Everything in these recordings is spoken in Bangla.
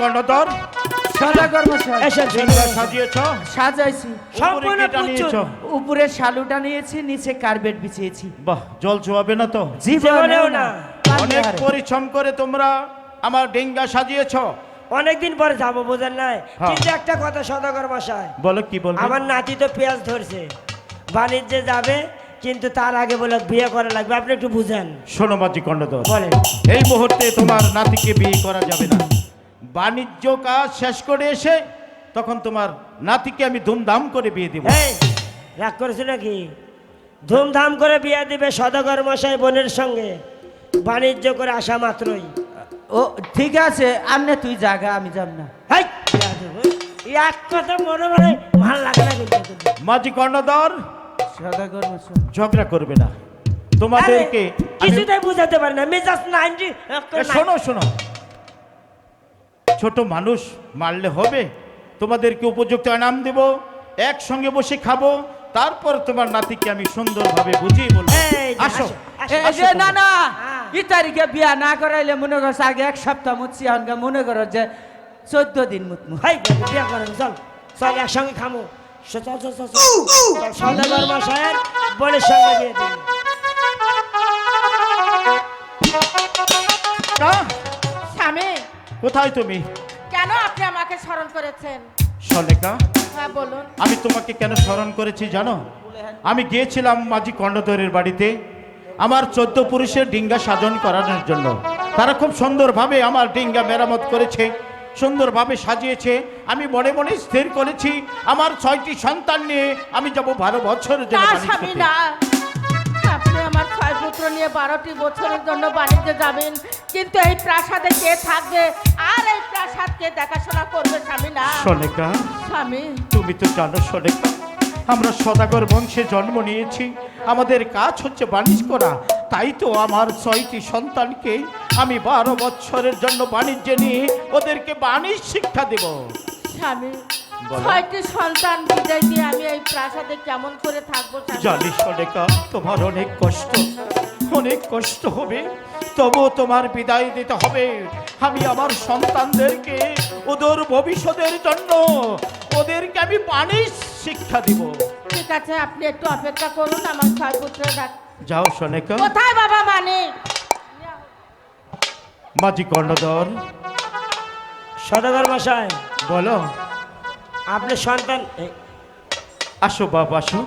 কর্ণধর। এসেন, সাজিয়েছ। সাজাইছি। সম্পূর্ণ কি টানিয়েছ? প্রচুর। উপরে শালুটা নিয়েছি নিচে কার্পেট বিছিয়েছি। বাহ জল ছোয়াবে না তো? জীবনেও না। অনেক পরিশ্রম করে তোমরা আমার ডিঙ্গা সাজিয়েছ। অনেকদিন পরে যাব বোঝেন নাই? হ্যাঁ। কিন্তু একটা কথা সদাগর মশাই বলো কি বলবে? আমার নাতি তো পেঁয়াজ ধরছে। বাণিজ্যে যাবে কিন্তু তার আগে বলে বিয়ে করা লাগবে। আপনি একটু বুঝেন। শোনো মাটি কর্ণধর। বলেন। এই মুহূর্তে তোমার নাতিকে বিয়ে করা যাবে না। বাণিজ্য কাজ শেষ করে এসে তখন তোমার নাতিকে আমি ধুমধাম করে বিয়ে দিব। এই রাগ করেছ নাকি? ধুমধাম করে বিয়ে দিবে সদাগর মশাই বোনের সঙ্গে। বাণিজ্য করে আসা মাত্রই। ও ঠিক আছে আমনে তুই জাগা আমি যাব না। হাই! বিয়া দেবো। এই এক কথা মনে মনে ভালো লাগে না মাঝি কর্ণধর সদাগর মশাই। ঝগড়া করবে না। তোমাদেরকে আমি- কিছুতেই বুঝাতে পারি না। মেজাজ নাইনটি এ, শোনো শোনো। ছোট মানুষ মারলে হবে। তোমাদেরকে উপযুক্ত এনাম দেব। একসঙ্গে বসে খাব। তারপর তোমার নাতিকে আমি সুন্দরভাবে বুঝিয়ে বলব। আসো না না। ই তারিখে বিয়া না করাইলে মনে করছে আগে এক সপ্তাহ মুচ্ছি আনগা মনে করো যে চোদ্দ দিন মুতমু হাই বিয়া করেন চল। চল একসঙ্গে খামো। সদাগর মশাইয়ের বোনের সঙ্গে দিন। স্বামী কোথায় তুমি? কেন আপনি আমাকে স্মরণ করেছেন? সলেকা হ্যাঁ বলুন। আমি তোমাকে কেন স্মরণ করেছি জানো? আমি গিয়েছিলাম মাঝি কর্ণধরের বাড়িতে আমার চোদ্দ পুরুষের ডিঙ্গা সাজন করানোর জন্য। তারা খুব সুন্দরভাবে আমার ডিঙ্গা মেরামত করেছে সুন্দরভাবে সাজিয়েছে। আমি মনে মনে স্থির করেছি আমার ছয়টি সন্তান নিয়ে আমি যাব বারো বছর জন্য পুত্র নিয়ে বারোটি বছরের জন্য বাণিজ্যে যাবেন। কিন্তু এই প্রাসাদে কে থাকবে? আর এই প্রাসাদ কে দেখাশোনা করবে স্বামী না? সলেকা স্বামী। তুমি তো জানো সলেকা আমরা সদাগর বংশে জন্ম নিয়েছি। আমাদের কাজ হচ্ছে বাণিজ্য করা। তাই তো আমার ছয়টি সন্তানকে আমি বারো বছরের জন্য বাণিজ্যে নিয়ে ওদেরকে বাণিজ্য শিক্ষা দেব। স্বামী। ছয়টি সন্তান বিদায় দিয়ে আমি এই প্রাসাদে কেমন করে থাকব স্বামী? জানি? সলেকা তোমার অনেক কষ্ট। অনেক কষ্ট হবে। তবুও তোমার বিদায় দিতে হবে। আমি আমার সন্তানদেরকে ওদের ভবিষ্যতের জন্য ওদেরকে আমি বাণিজ্য শিক্ষা দিব। ঠিক আছে আপনি একটু অপেক্ষা করুন আমার ছয় পুত্রের ডাক। যাও সনেকা কোথায় বাবা মানে মাঝি কর্ণধর। সদাগর মশাই বলো। আপনি সন্তান আসো বাপ আসো।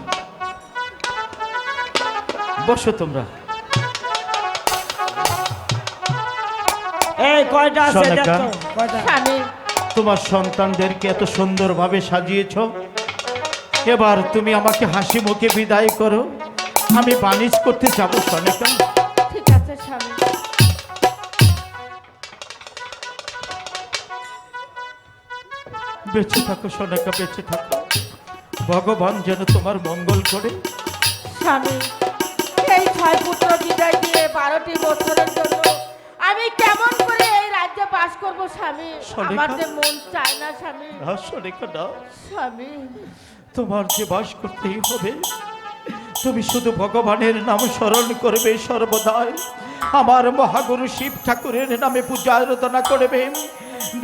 বসো তোমরা। এই কয়টা আছে দেখো কয়টা? তোমার সন্তানদেরকে এত সুন্দরভাবে সাজিয়েছ। এবার তুমি আমাকে হাসি মুখে বিদায় করো। আমি বাণিজ্য করতে যাব সনেকা। ঠিক আছে স্বামী। বেঁচে থাকো সোনাকা বেঁচে থাকো। ভগবান যেন তোমার মঙ্গল করে। স্বামী এই ছয় পুত্র বিদায় দিয়ে বারোটি বছরের জন্য আমি কেমন করে এই রাজ্যে বাস করব স্বামী? আমার যে মন চায় না স্বামী। না সোনিকা না স্বামী। তোমার যে বাস করতেই হবে তুমি শুধু ভগবানের নাম স্মরণ করবে সর্বদাই। আমার মহাগুরু শিব ঠাকুরের নামে পূজা আরাধনা করবে।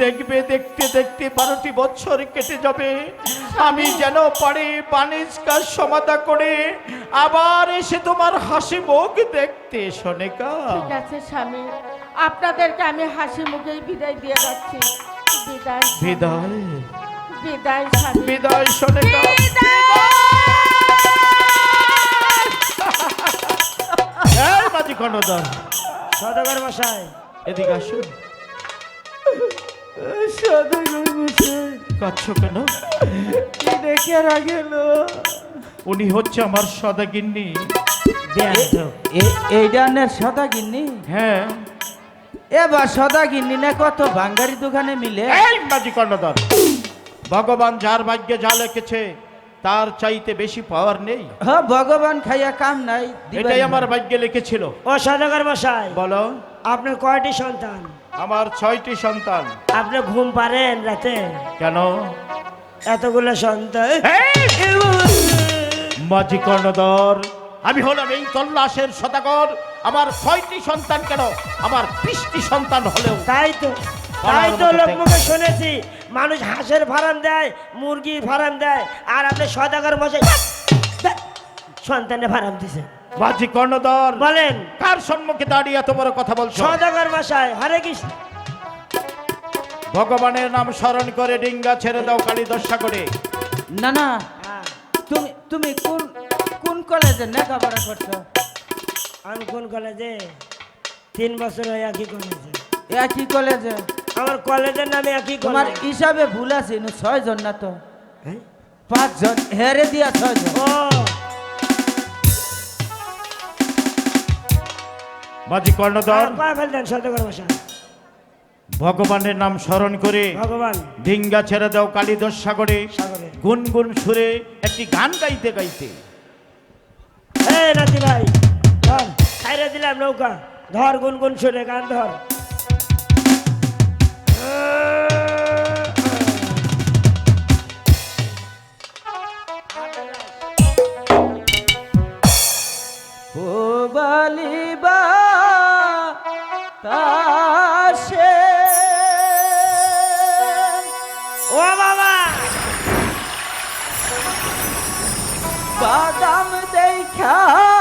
দেখবে দেখতে দেখতে বারোটি বছর কেটে যাবে। আমি যেন পারি বাণিজ কাজ সমাধা করে আবার এসে তোমার হাসি মুখ দেখতে সোনিকা। ঠিক আছে স্বামী। আপনাদেরকে আমি হাসি মুখেই বিদায় দিয়ে যাচ্ছি। বিদায়। বিদায়। বিদায় স্বামী। বিদায় সোনিকা। এই মাঝি কর্ণধর সদাগর মশাই। এদিকে আসুন। কাচ্ছ কেন? রেখে রাখেল উনি হচ্ছে আমার সদাগিন্নি। এই ডানের সদা গিন্নি হ্যাঁ। এবার সদা গিন্নি না কত বাঙ্গারি দোকানে মিলে? এই কর্ণধর ভগবান যার ভাগ্যে যা লিখেছে তার চাইতে বেশি পাওয়ার নেই। হ্যাঁ ভগবান খাইয়া কাম নাই এটাই আমার ভাগ্যে লিখেছিল। ও সদাগর মশাই বলো। আপনার কয়টি সন্তান? আমার ছয়টি সন্তান। আপনি ঘুম পারেন রাতে? কেন? এতগুলো সন্তান। মাঝি কর্ণধর আমি হলাম এই তল্লাশের সদাগর। আমার ছয়টি সন্তান কেন? আমার বিশটি সন্তান হলেও। তাই তো তাই তো লোক মুখে শুনেছি মানুষ হাঁসের ফার্ম দেয় মুরগির ফার্ম দেয় আর আপনি সদাগর বসে সন্তানের ফার্ম দিছে। মাঝি কর্ণধর বলেন। কার সম্মুখে দাঁড়িয়ে এত বড় কথা বলছো? সদাগর মশাই হরে কৃষ্ণ। ভগবানের নাম স্মরণ করে ডিঙ্গা ছেড়ে দাও কালী দশা করে না না হ্যাঁ, তুমি তুমি কোন কোন কলেজে লেখাপড়া করছ? আমি কোন কলেজে? তিন বছর হয় একই কলেজে। একই কলেজে? আমার কলেজের নামে একই তোমার হিসাবে ভুল আছে ছয় জন না তো? হ্যাঁ? পাঁচজন হেরে দিয়া ছয় জন ও মাঝি কর্ণধর। ফেলতেন মশাই ভগবানের নাম স্মরণ করে ভগবান। ডিঙ্গা ছেড়ে দাও কালী দশা সাগরে। গুনগুন সুরে একটি গান গাইতে গাইতে। নাতি ভাই ধর দিলাম নৌকা। ধর গুনগুন সুরে গান ধর। দেখা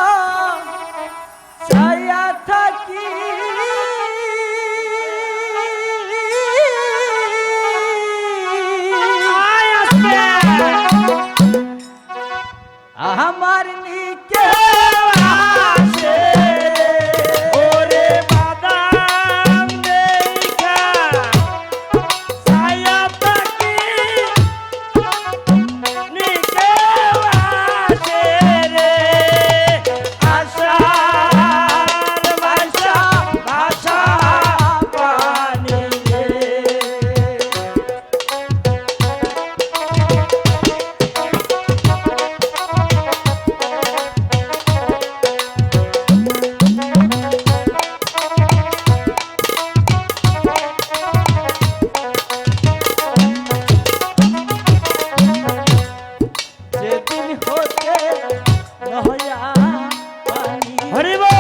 হরিব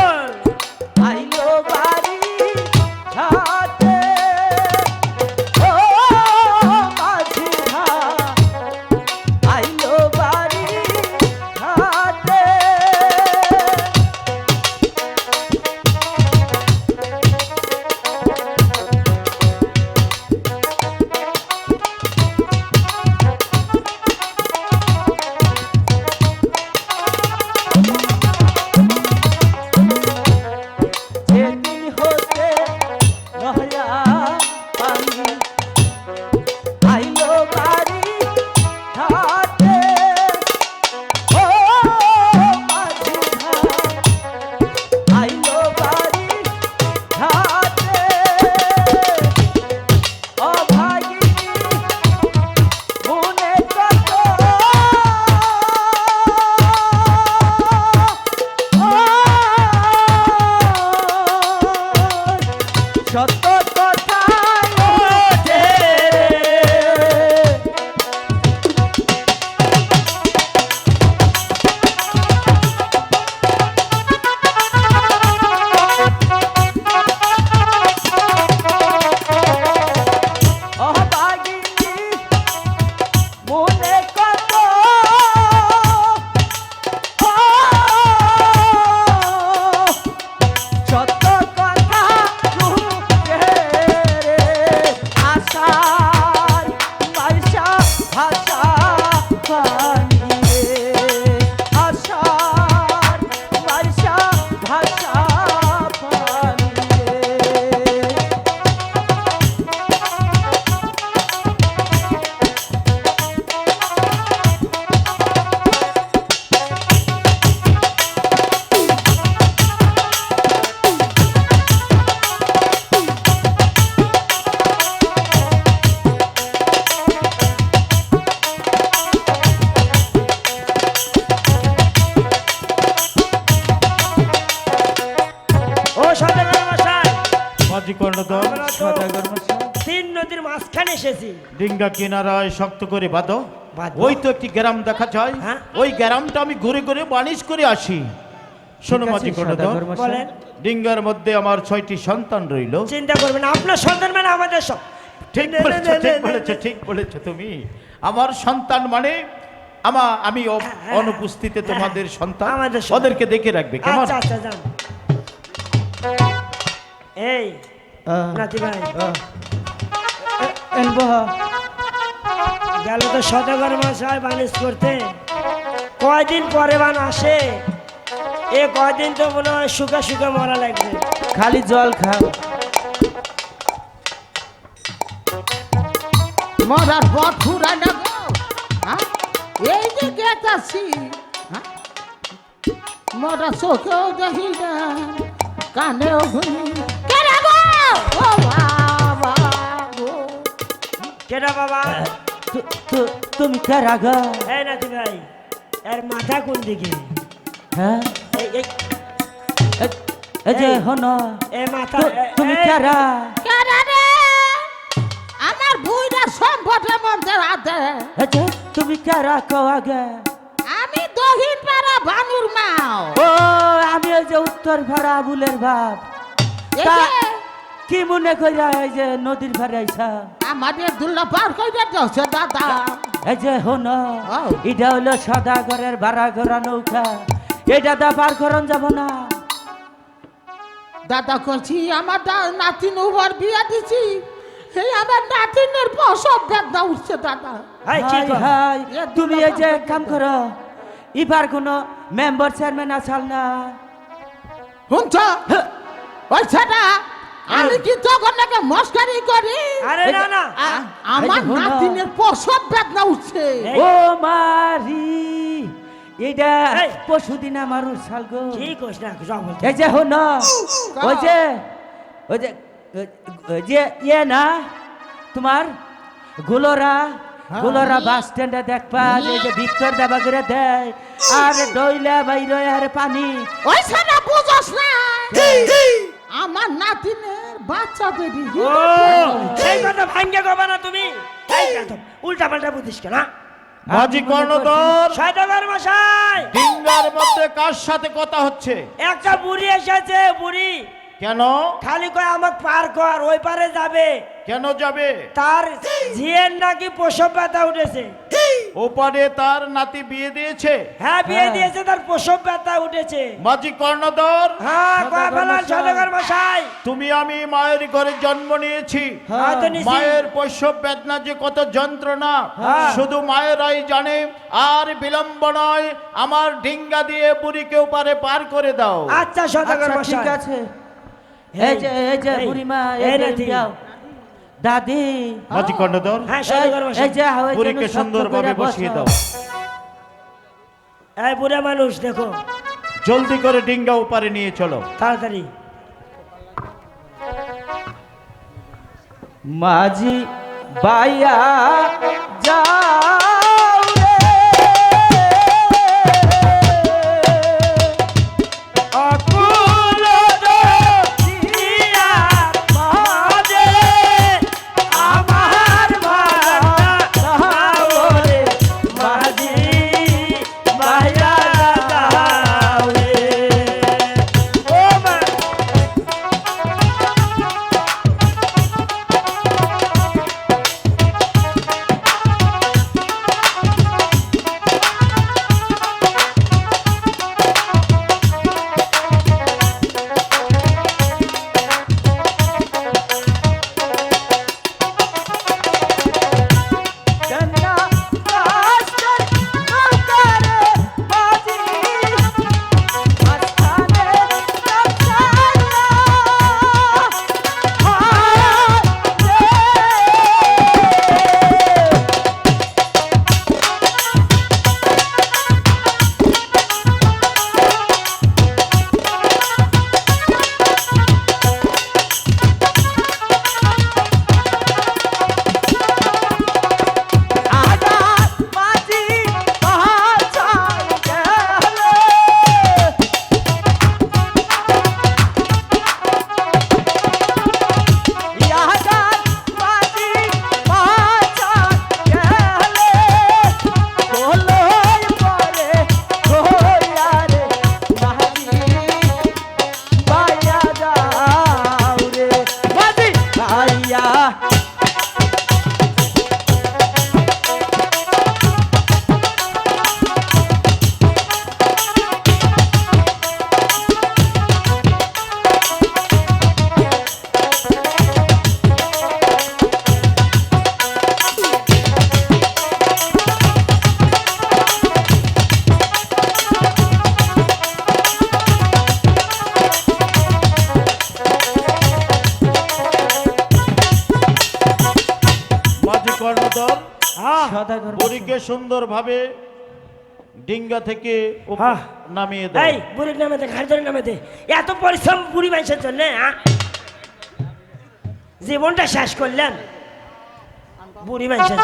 ডিঙ্গা কিনারায় শক্ত করে বাঁধো। ওই তো একটি গ্রাম দেখা যায়। হ্যাঁ। ওই গ্রামটা আমি ঘুরে ঘুরে বানিশ করে আসি। শোনো মাঝি। বলেন। ডিঙ্গার মধ্যে আমার ছয়টি সন্তান রইল। চিন্তা করবেন না, আপনার সন্তান মানে আমাদের সব। ঠিক বলেছ ঠিক বলেছ ঠিক বলেছ তুমি। আমার সন্তান মানে আমা আমি অ- হ্যাঁ, অনুপস্থিতে তোমাদের সন্তান। ওদেরকে দেখে রাখবে কেমন? আচ্ছা আচ্ছা যান। এই নাতি ভাই। গেল তো সদাগর মশাই বানিশ করতে। কয়দিন পরে বান আসে? এ কয়দিন তো মনে হয় শুকা শুকা মরা লাগবে। খালি জল খাও। মরার পথ ফুরায় না গো। হ্যাঁ? এই যে গেতাছি হ্যাঁ? মরা চোখেও দেখি না কানেও শুনি। কেরে বাবা গো। কেটা বাবা? তুমি কে রাগা? এই নাতি ভাই এর মাথা কোন দিকে? হ্যাঁ? এই যে হন এ মাথা তুমি কারা রে? আমার বুইরা সম্পদে মন্ত্রে হাতে এই যে তুমি কারা কও আগে? আমি দহিন পাড়া ভানুর মাও। ও আমি ওই যে উত্তর ভাড়া আবুলের বাপ। এই কি মনে কইরা এই যে নদীর ভাড়া আইসা? আমাদের দুল্লা পার কইরা দিয়েছে দাদা। এই যে হন। এটা হলো সদাগরের ভাড়া ঘোরা নৌকা। এটা দা পার করন যাব না। দাদা করছি আমার নাতিন উপর বিয়া দিছি। এই আমার নাতিনের প্রসব বেদনা উঠছে দাদা। হাই, তুমি এই যে পার কাম করো ইবার কোনো মেম্বার চেয়ারম্যান আসাল না। শুনছ? ওই ছেটা আমি কি তখন মস্কারি করি? আরে না না। আমার। নাতিনের প্রসব বেদনা উঠছে। ও মারি এটা এই। পশুদিন আমার উৎসাল গো। কি কইস না এই যে হন ওই যে ওই যে যে ইয়ে না তোমার গুলোরা গুলোরা বাস স্ট্যান্ডে দেখবা যে এই যে ভিতর দেবা করে দেয়। আর ডইলা বাইরে আর পানি। ওই ছেটা বুঝস না। আমার নাতিনের বাচ্চা বেরি ও সেই কথা ভাঙ্গে গবা না তুমি। এই কথা উল্টা পাল্টা বুঝিস কেন মাঝি কর্ণধর। সদাগর মশাই। ডিঙ্গার মধ্যে কার সাথে কথা হচ্ছে? একটা বুড়ি এসেছে বুড়ি। কেন? খালি কয় আমাকে পার কর ওই পারে যাবে। কেন যাবে? তার ঝিয়ের নাকি প্রসব ব্যথা উঠেছে। ওপারে তার নাতি বিয়ে দিয়েছে। হ্যাঁ বিয়ে দিয়েছে তার প্রসব ব্যথা উঠেছে। মাঝি কর্ণধর। হ্যাঁ মশাই। তুমি আমি মায়ের ঘরে জন্ম নিয়েছি। হ্যাঁ। মায়ের প্রসব বেদনা যে কত যন্ত্রণা হ্যাঁ। শুধু মায়েরাই জানে আর বিলম্ব নয় আমার ডিঙ্গা দিয়ে বুড়িকে ওপারে পার করে দাও। আচ্ছা সদাগর আচ্ছা, মশাই। ঠিক আছে। এই যে এই যে বুড়িমা এই এই যাও দাদি। মাঝি কর্ণধর হ্যাঁ এই যে বুড়িকে সুন্দরভাবে বসিয়ে দাও। এই বুড়া মানুষ দেখো। জলদি করে ডিঙ্গা উপারে নিয়ে চলো। তাড়াতাড়ি। মাঝি বাইয়া সুন্দরভাবে ডিঙ্গা থেকে হ্যাঁ। নামিয়ে এই বুড়ির নামে দে ঘাড় ধরে নামে দে এত পরিশ্রম বুড়ি মানুষের জন্য হ্যাঁ? জীবনটা শেষ করলেন বুড়ি মানুষের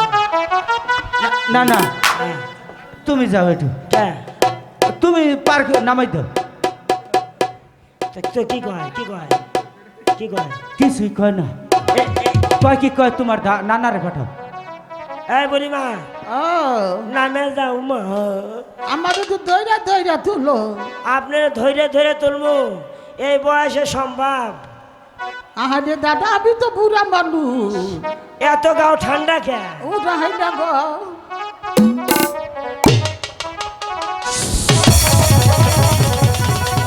না না হ্যাঁ, তুমি যাও একটু হ্যাঁ। তুমি পার্ক নামাই দাও তো কি কয় কি কয় কি কয় কিছুই কয় না কয় কি কয় তোমার নানারে পাঠাও এই বুড়ি মা ও। নামে যাও মা। আমাদের তো দৈরা দৈরা তুলো আপনার ধৈর্য ধরে তুলবো এই বয়সে সম্ভব। আহারে দাদা আমি তো বুড়া মানুষ। এত গাও ঠান্ডা কে? ওটা হয় না গো।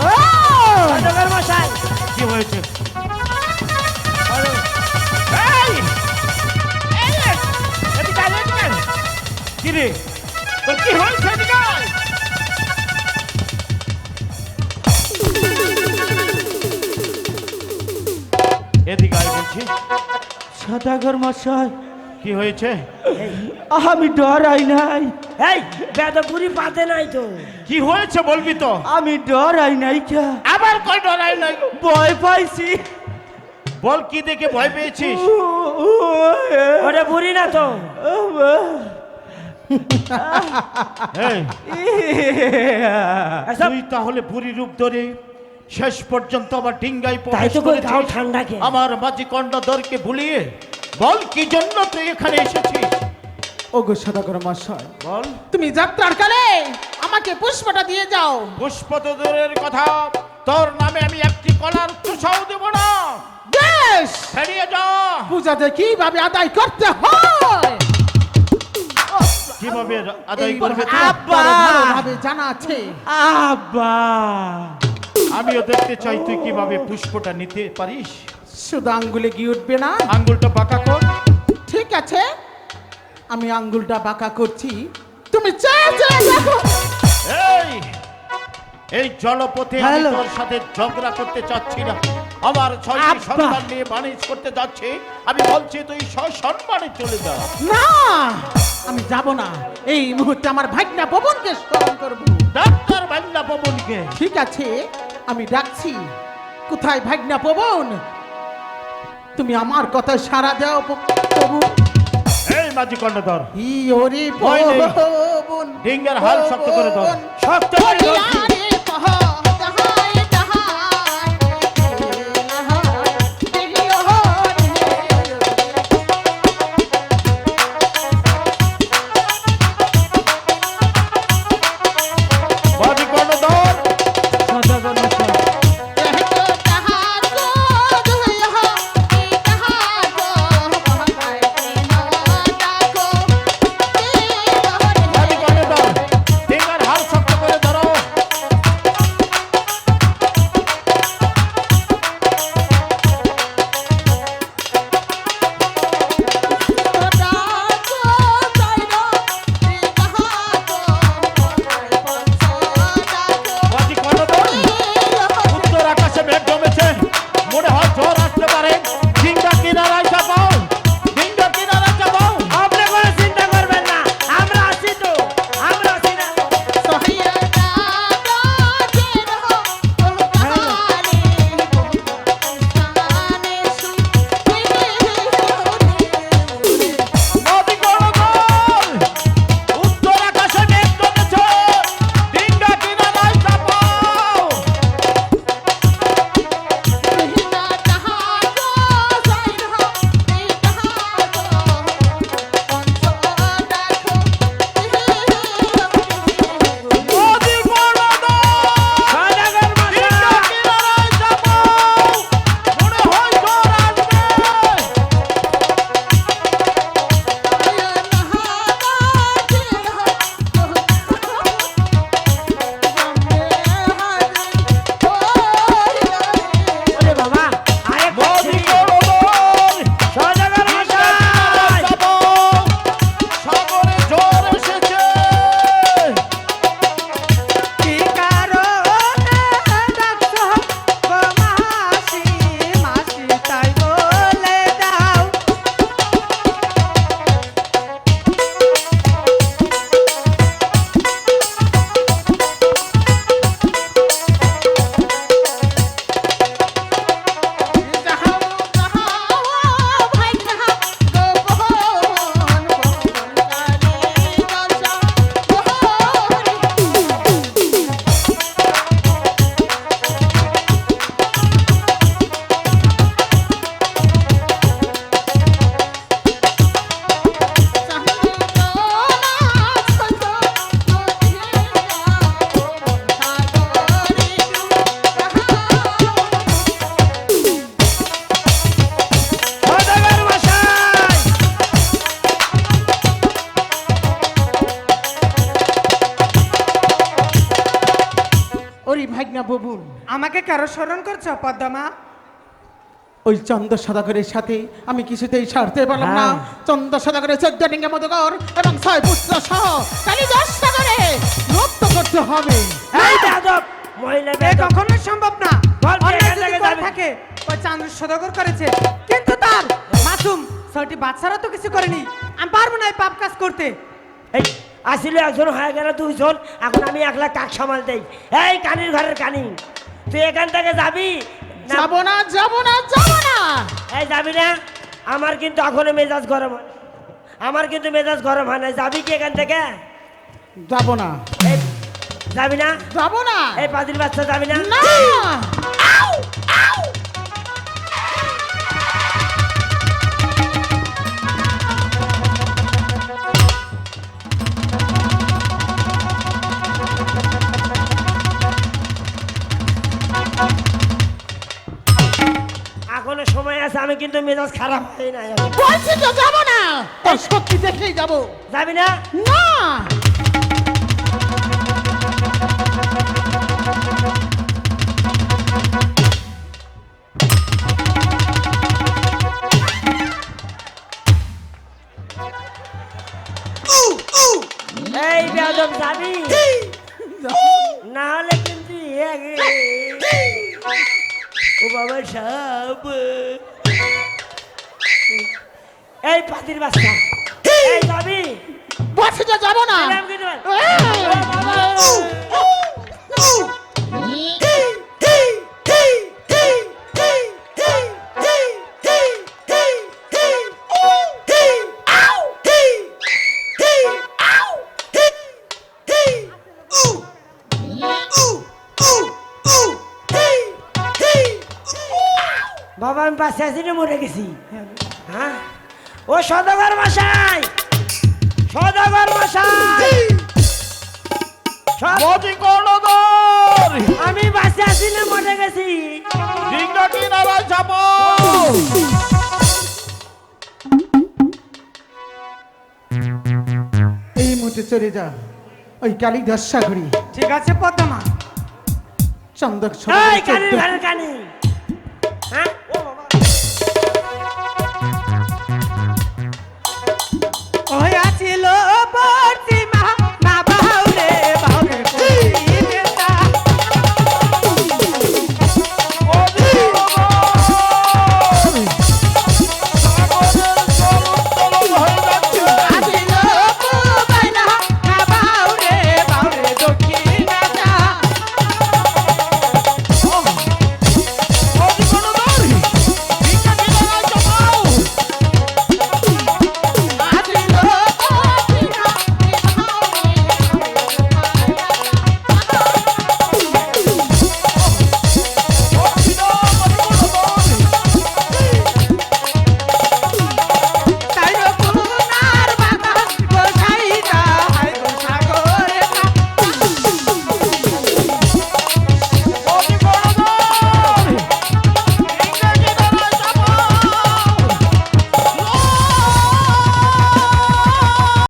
ও কি হয়েছে? রে তোর কি হয়েছে এদিকে আয়। বলছি সদাগর মশাই কি হয়েছে আমি ডরাই নাই এই বেদ বুড়ি পাতে নাই তো কি হয়েছে বলবি তো আমি ডরাই নাই কে আবার কই ডরাই নাই ভয় পাইছি বল কি দেখে ভয় পেয়েছিস ওটা বুড়ি না তো তুই তাহলে বুড়ি রূপ ধরে শেষ পর্যন্ত আমার ডিঙ্গাই তো আমার মাঝি কণ্ঠধরকে ভুলিয়ে বল কি জন্য তুই এখানে এসেছিস? ওগো সদাগর মশাই বল। তুমি যাত্রার কালে আমাকে পুষ্পটা দিয়ে যাও। পুষ্প পুষ্পতদূরের কথা তোর নামে আমি একটি কলার চুষাও দেব না। বেশ! ফেরিয়ে যা। পূজাতে কীভাবে আদায় করতে হয়। কীভাবে আদায় করবে আব্বা! আব্বার ভালোভাবে জানা আছে। আব্বা! আমিও দেখতে চাই তুই কীভাবে পুষ্পটা নিতে পারিস? শুধু আঙ্গুলে গিয়ে উঠবে না? আঙ্গুলটা বাঁকা কর। ঠিক আছে আমি আঙ্গুলটা বাঁকা করছি। তুমি এই এই জলপথে আমি তোর সাথে ঝগড়া করতে চাচ্ছি না। আমার ছয়টি সন্তান নিয়ে বাণিজ্য করতে যাচ্ছি। আমি বলছি তুই সসম্মানে চলে যা। না আমি যাব না। এই মুহূর্তে আমার ভাগ্না পবনকে স্মরণ করব। ডাক্তার বাংলা পবনকে। ঠিক আছে আমি ডাকছি। কোথায় ভাগ্না পবন? তুমি আমার কথা সারা দাও প্রভু। এই মাঝি কর্ণধর। ই ওরে। পবন ডিঙ্গার হাল শক্ত করে দাও শক্ত করে ধর। কেন স্মরণ করছ পদ্মা ওই চন্দ্র সদাগরের সাথে আমি কিছুতেই ছাড়তে পারলাম না। হ্যাঁ। চন্দ্র সদাগরের চোদ্দ ডিঙ্গে মধুকর এবং ছয় পুত্র সহ কালী দশ সাগরে করতে হবে। এই বেয়াদব মহিলা বেয়াদব সম্ভব না। থেকে করে ওই চান্দ্র সদাগর করেছে। কিন্তু তার মাসুম ছয়টি বাচ্চারা তো কিছু করেনি। আমি পারব না এই পাপ কাজ করতে। এই আসলে একজন হয়ে গেল দুইজন এখন আমি একলা কাক সামাল দেই। এই কানির ঘরের কানি। তুই এখান থেকে যাবি? যাব না যাব না যাব না। এই যাবি না? আমার কিন্তু এখনও মেজাজ গরম হয় আমার কিন্তু মেজাজ গরম হয় না। যাবি কি এখান থেকে? যাব না। যাবি না? যাব না। এই পাদির বাচ্চা যাবি না? না। এখনও সময় আছে আমি কিন্তু মেজাজ খারাপ হই না বলছি তো যাব না। সত্যি দেখেই যাব। যাবি না? না। এই বেয়াদব যাবি? বাবা সাপ এই পাতির বাচ্চা এই যাবি তো যাব না বাবা আমি পাশে আছি না মরে গেছি। হ্যাঁ? ও সদাগর মশাই! সদাগর মশাই! আমি বাসে আছি না মরে গেছি। এই মুহূর্তে চলে যা। ওই কালী দশ সাগরী। ঠিক আছে পদ্মা চন্দ্র এই কানি ঘরের কানি